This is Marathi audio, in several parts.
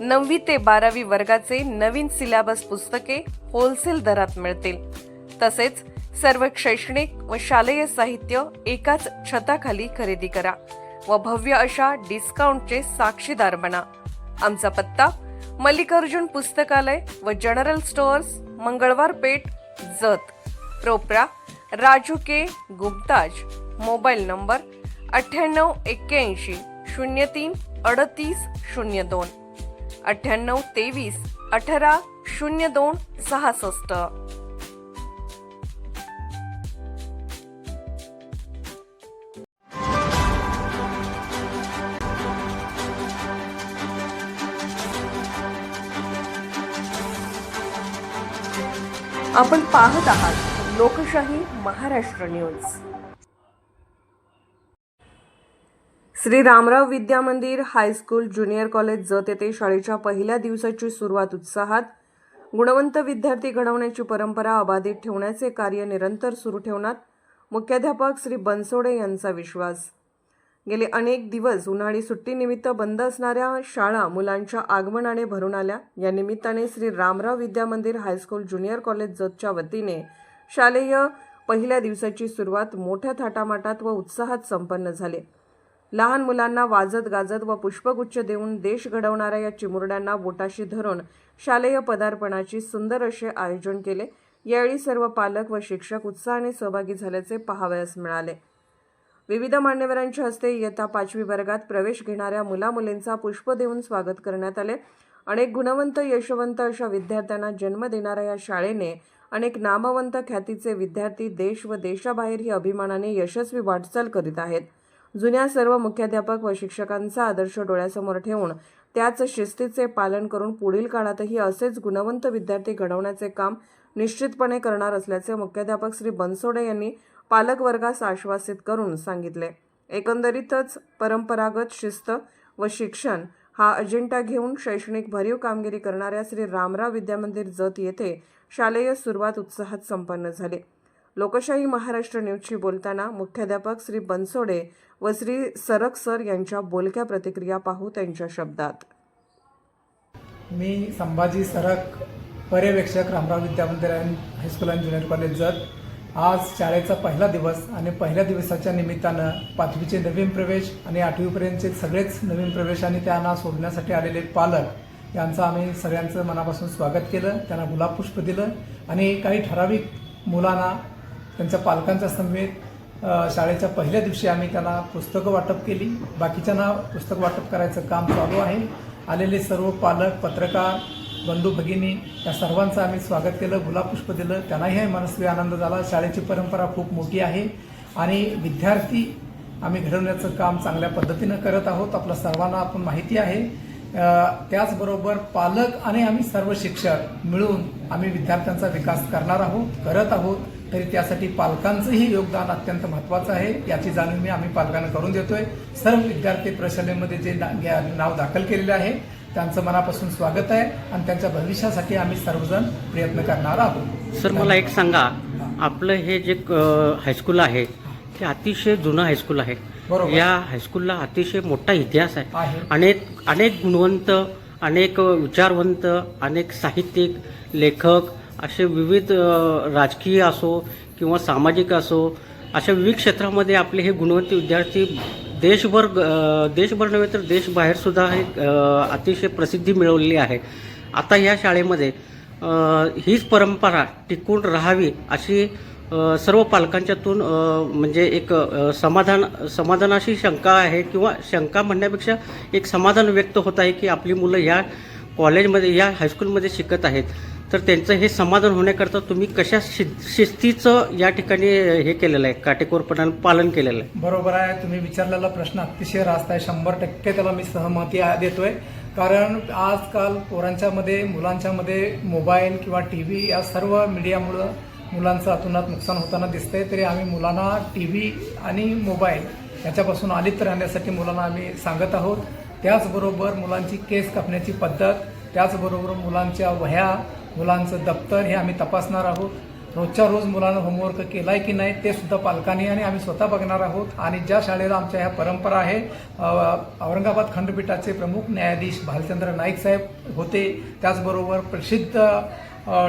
नववी ते बारावी वर्गाचे नवीन सिलेबस पुस्तके होलसेल दरात मिळतील. तसेच सर्व शैक्षणिक व शालेय साहित्य एकाच छताखाली खरेदी करा व भव्य अशा डिस्काउंटचे साक्षीदार बना. आमचा पत्ता मल्लिकार्जुन पुस्तकालय व जनरल स्टोअर्स मंगळवार पेठ जत. प्रोप्रा राजू के गुप्ताज मोबाईल नंबर अठ्ठ्याण्णव एक्क्याऐंशी शून्य तीन अडतीस शून्य दोन. अठ्ठ्याण्णव तेवीस अठरा शून्य दोन सहासष्ट. आपण पाहत आहात Lokshahi Maharashtra news. Shri Ramrao Vidya Mandir high school junior college Jat येथे शाळेच्या पहिल्या दिवसाची सुरुवात उत्साहात. गुणवंत विद्यार्थी घडवण्याची परंपरा अबाधित ठेवण्याचे कार्य निरंतर सुरू ठेवण्यात मुख्याध्यापक श्री बनसोडे यांचा विश्वास. गेले अनेक दिवस उन्हाळी सुट्टीनिमित्त बंद असणाऱ्या शाळा मुलांच्या आगमनाने भरून आल्या. या निमित्ताने Shri Ramrao Vidya Mandir high school junior college जतच्या वतीने शालेय पहिल्या दिवसाची सुरुवात मोठ्या थाटामाटात व उत्साहात संपन्न झाली. लहान मुलांना वाजत गाजत व पुष्पगुच्छ देऊन देश घडवणाऱ्या या चिमुरड्यांना बोटाशी धरून शालेय पदार्पणाची सुंदर असे आयोजन केले. यावेळी सर्व पालक व शिक्षक उत्साहाने सहभागी झाल्याचे पाहावयास मिळाले. विविध मान्यवरांच्या हस्ते इयत्ता पाचवी वर्गात प्रवेश घेणाऱ्या मुलामुलींचा पुष्प देऊन स्वागत करण्यात आले. अनेक गुणवंत यशवंत अशा विद्यार्थ्यांना जन्म देणाऱ्या या शाळेने अनेक नामवंत ख्यातीचे विद्यार्थी देश व देशाबाहेरही अभिमानाने यशस्वी वाटचाल करीत आहेत. जुन्या सर्व मुख्याध्यापक व शिक्षकांचा आदर्श डोळ्यासमोर ठेवून त्याच शिस्तीचे पालन करून पुढील काळातही असेच गुणवंत विद्यार्थी घडवण्याचे काम निश्चितपणे करणार असल्याचे मुख्याध्यापक श्री बनसोडे यांनी पालकवर्गास आश्वासित करून सांगितले. एकंदरीतच परंपरागत शिस्त व शिक्षण हा अजेंडा घेऊन शैक्षणिक भरीव कामगिरी करणाऱ्या श्री रामराव विद्यामंदिर जत येथे शालेय सुरुवात उत्साहात संपन्न झाली. लोकशाही महाराष्ट्र न्यूजशी बोलताना मुख्याध्यापक श्री बनसोडे व श्री सरक सर यांच्या बोलक्या प्रतिक्रिया पाहू त्यांच्या शब्दात. मी संभाजी सरक पर्यवेक्षक Ramrao Vidyamandir high school and junior college Jath आज शाळेचा पहिला दिवस आणि पहिल्या दिवसाच्या निमित्तानं पाचवीचे नवीन प्रवेश आणि आठवीपर्यंतचे सगळेच नवीन प्रवेश आणि त्यांना सोडण्यासाठी आलेले पालक यांचं आम्ही सगळ्यांचं मनापासून स्वागत केलं त्यांना गुलाबपुष्प दिलं आणि काही ठराविक मुलांना त्यांच्या पालकांच्या समवेत शाळेच्या पहिल्या दिवशी आम्ही त्यांना पुस्तकं वाटप केली. बाकीच्यांना पुस्तक वाटप करायचं काम चालू आहे. आलेले सर्व पालक पत्रकार बंधू भगिनी या सर्वांचं आम्ही स्वागत केलं गुलाबपुष्प दिलं. त्यांनाही मनस्वी आनंद झाला. शाळेची परंपरा खूप मोठी आहे. आणि विद्यार्थी आम्ही घडवण्याचं काम चांगल्या पद्धतीनं करत आहोत. आपल्या सर्वांना आपण माहिती आहे. त्याचबरोबर पालक आणि आम्ही सर्व शिक्षक मिळून आम्ही विद्यार्थ्यांचा विकास करणार आहोत करत आहोत. तरी त्यासाठी पालकांचंही योगदान अत्यंत महत्त्वाचं आहे. याची जाणीव मी आम्ही पालकांना करून देतोय. सर्व विद्यार्थी प्रशालेमध्ये जे नाव दाखल केलेले आहे त्यांचं मनापासून स्वागत आहे आणि त्यांच्या भविष्यासाठी आम्ही सर्वजण प्रयत्न करणार आहोत. सर मला एक सांगा. आपलं हे जे हायस्कूल आहे ते अतिशय जुनं हायस्कूल आहे. बरोबर. या हायस्कूलला अतिशय मोठा इतिहास आहे. अनेक अनेक गुणवंत अनेक विचारवंत अनेक साहित्यिक लेखक असे विविध राजकीय असो किंवा सामाजिक असो अशा विविध क्षेत्रामध्ये आपले हे गुणवंत विद्यार्थी देशभर देशभर नव्हे तर देशबाहेरसुद्धा हे अतिशय प्रसिद्धी मिळवलेली आहे. आता या शाळेमध्ये हीच परंपरा टिकून राहावी अशी सर्व पालकांच्यातून म्हणजे एक समाधान समाधानाशी शंका आहे किंवा शंका म्हणण्यापेक्षा एक समाधान व्यक्त होत आहे की आपली मुलं या कॉलेजमध्ये या हायस्कूलमध्ये शिकत आहेत. तर त्यांचं हे समाधान होण्याकरता तुम्ही कशा शि शिस्तीचं या ठिकाणी हे केलेलं आहे काटेकोरपणानं पालन केलेलं आहे? बरोबर आहे. तुम्ही विचारलेला प्रश्न अतिशय रास्त आहे. शंभर टक्के त्याला मी सहमती देतोय. कारण आजकाल पोरांच्यामध्ये मुलांच्यामध्ये मोबाईल किंवा टी व्ही या सर्व मीडियामुळं मुलांचं अतुनात नुकसान होताना दिसतंय. तरी आम्ही मुलांना टी व्ही आणि मोबाईल याच्यापासून आलित राहण्यासाठी मुलांना आम्ही सांगत आहोत. त्याचबरोबर मुलांची केस कापण्याची पद्धत त्याचबरोबर मुलांच्या वह्या मुलांचं दप्तर हे आम्ही तपासणार आहोत. रोजच्या रोज मुलांना होमवर्क केला आहे की नाही ते सुद्धा पालकांनी आणि आम्ही स्वतः बघणार आहोत. आणि ज्या शाळेला आमच्या ह्या परंपरा आहे औरंगाबाद खंडपीठाचे प्रमुख न्यायाधीश भालचंद्र नाईक साहेब होते. त्याचबरोबर प्रसिद्ध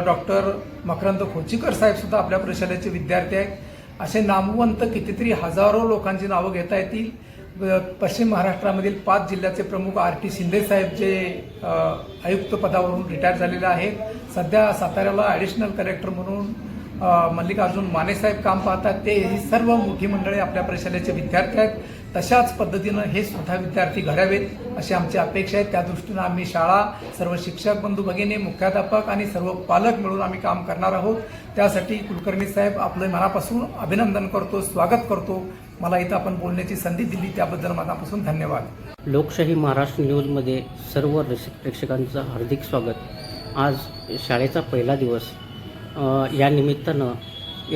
डॉक्टर मकरंद खोचीकर साहेब सुद्धा आपल्या परिषदेचे विद्यार्थी आहेत. असे नामवंत कितीतरी हजारो लोकांची नावं घेता येतील. पश्चिम महाराष्ट्रामधील पाच जिल्ह्याचे प्रमुख आर टी शिंदे साहेब जे आयुक्त पदावरून रिटायर झालेले आहेत. सध्या साताऱ्याला ॲडिशनल कलेक्टर म्हणून मल्लिकार्जुन माने साहेब काम पाहतात. ते ही सर्व मोठी मंडळी आपल्या परिषदेचे विद्यार्थी आहेत. तशाच पद्धतीनं हे सुद्धा विद्यार्थी घडावेत अशी आमची अपेक्षा आहे. त्या दृष्टीनं आम्ही शाळा सर्व शिक्षक बंधू भगिनी मुख्याध्यापक आणि सर्व पालक मिळून आम्ही काम करणार आहोत. त्यासाठी कुलकर्णी साहेब आपलं मनापासून अभिनंदन करतो स्वागत करतो. मला इथं आपण बोलण्याची संधी दिली त्याबद्दल मनापासून धन्यवाद. लोकशाही महाराष्ट्र न्यूजमध्ये सर्व रसिक प्रेक्षकांचं हार्दिक स्वागत. आज शाळेचा पहिला दिवस. या निमित्तानं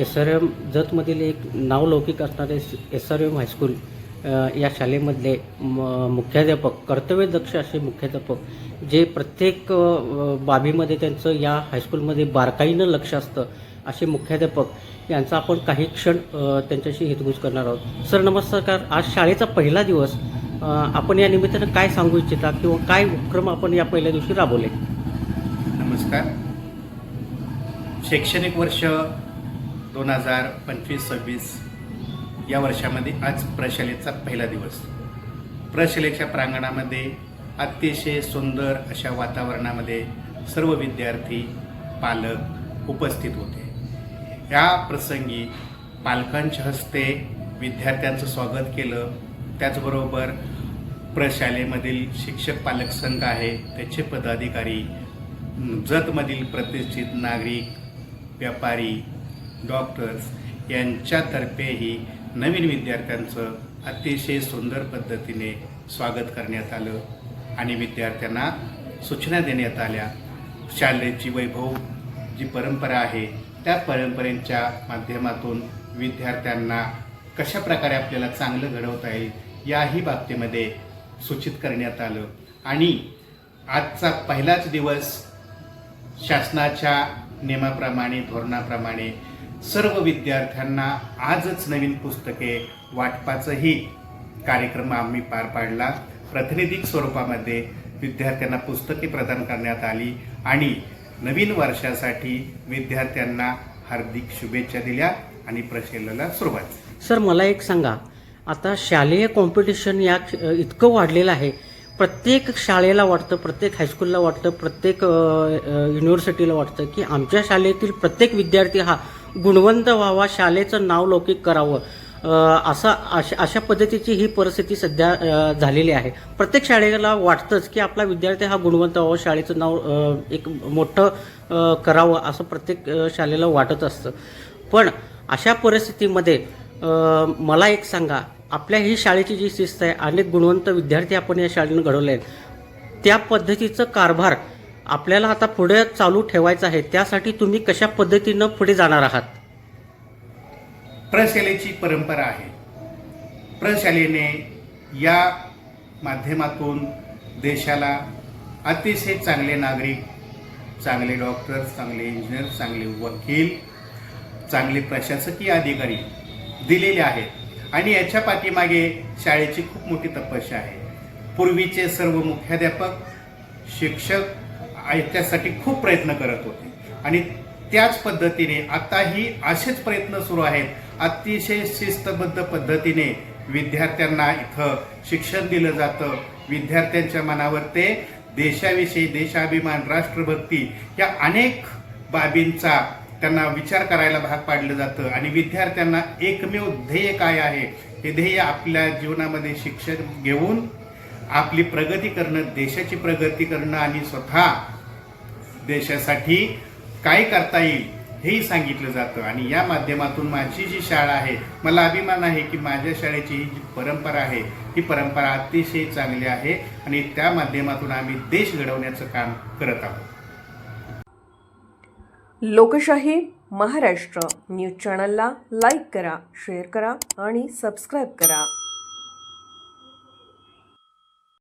एस आर एम जतमधील एक नावलौकिक असणारे एस आर एम हायस्कूल या शाळेमधले म- मुख्याध्यापक कर्तव्यदक्ष असे मुख्याध्यापक जे प्रत्येक बाबीमध्ये त्यांचं या हायस्कूलमध्ये बारकाईनं लक्ष असतं असे मुख्याध्यापक यांचा आपण काही क्षण त्यांच्याशी हितगुज करणार आहोत. सर नमस्कार. आज शाळेचा पहिला दिवस. आपण या निमित्तानं काय सांगू इच्छिता किंवा काय उपक्रम आपण या पहिल्या दिवशी राबवले? नमस्कार. शैक्षणिक वर्ष दोन हजार पंचवीस सव्वीस या वर्षामध्ये आज प्रशालेचा पहिला दिवस. प्रशालेच्या प्रांगणामध्ये अतिशय सुंदर अशा वातावरणामध्ये सर्व विद्यार्थी पालक उपस्थित होते. या प्रसंगी पालकांच्या हस्ते विद्यार्थ्यांचं स्वागत केलं. त्याचबरोबर प्रशालेमधील शिक्षक पालक संघ आहे त्याचे पदाधिकारी जतमधील प्रतिष्ठित नागरिक व्यापारी डॉक्टर्स यांच्यातर्फेही नवीन विद्यार्थ्यांचं अतिशय सुंदर पद्धतीने स्वागत करण्यात आलं आणि विद्यार्थ्यांना सूचना देण्यात आल्या. शाळेची वैभव जी परंपरा आहे त्या परंपरेच्या माध्यमातून विद्यार्थ्यांना कशा प्रकारे आपल्याला चांगलं घडवता येईल याही बाबतीमध्ये सूचित करण्यात आलं. आणि आजचा पहिलाच दिवस शासनाच्या नियमाप्रमाणे धोरणाप्रमाणे सर्व विद्यार्थ्यांना आजच नवीन पुस्तके वाटपाचंही कार्यक्रम आम्ही पार पाडला. प्रातिनिधिक स्वरूपामध्ये विद्यार्थ्यांना पुस्तके प्रदान करण्यात आली आणि नवीन वर्षासाठी विद्यार्थ्यांना हार्दिक शुभेच्छा दिल्या आणि प्रशिक्षणाला सुरुवात सर मला एक सांगा. आता शालेय कॉम्पिटिशन या इतकं वाढलेलं आहे. प्रत्येक शाळेला वाटतं प्रत्येक हायस्कूलला वाटतं प्रत्येक युनिव्हर्सिटीला वाटतं की आमच्या शाळेतील प्रत्येक विद्यार्थी हा गुणवंत व्हावा शाळेचं नाव लौकिक करावं असं असा अशा अशा पद्धतीची ही परिस्थिती सध्या झालेली आहे. प्रत्येक शाळेला वाटतंच की आपला विद्यार्थी हा गुणवंत व्हावा शाळेचं नाव एक मोठं करावं असं प्रत्येक शाळेला वाटत असतं. पण अशा परिस्थितीमध्ये मला एक सांगा आपल्या ही शाळेची जी शिस्त आहे अनेक गुणवंत विद्यार्थी आपण या शाळेनं घडवले आहेत. त्या पद्धतीचं कारभार आपल्याला आता पुढे चालू ठेवायचं आहे. त्यासाठी तुम्ही कशा पद्धतीनं पुढे जाणार आहात? प्रशालेची परंपरा आहे. प्रशालेने या माध्यमातून देशाला अतिशय चांगले नागरिक चांगले डॉक्टर चांगले इंजिनियर चांगले वकील चांगले प्रशासकीय अधिकारी दिलेले आहेत. आणि याच्या पाठीमागे शाळेची खूप मोठी तपस्या आहे. पूर्वीचे सर्व मुख्याध्यापक शिक्षक याच्यासाठी खूप प्रयत्न करत होते. आणि त्याच पद्धतीने आताही असेच प्रयत्न सुरू आहेत. अतिशय शिस्तबद्ध पद्धतीने विद्यार्थ्यांना इथं शिक्षण दिलं जातं. विद्यार्थ्यांच्या मनावर ते देशाविषयी देशाभिमान राष्ट्रभक्ती या अनेक बाबींचा त्यांना विचार करायला भाग पाडलं जातं. आणि विद्यार्थ्यांना एकमेव ध्येय काय आहे? हे ध्येय आपल्या जीवनामध्ये शिक्षण घेऊन आपली प्रगती करणं देशाची प्रगती करणं आणि स्वतः देशासाठी काय करता येईल हेही सांगितलं जातं. आणि या माध्यमातून माझी जी शाळा आहे मला अभिमान आहे की माझ्या शाळेची ही जी परंपरा आहे ही परंपरा अतिशय चांगली आहे आणि त्या माध्यमातून आम्ही देश घडवण्याचं काम करत आहोत. लोकशाही महाराष्ट्र न्यूज चॅनलला लाईक करा शेअर करा आणि सबस्क्राईब करा.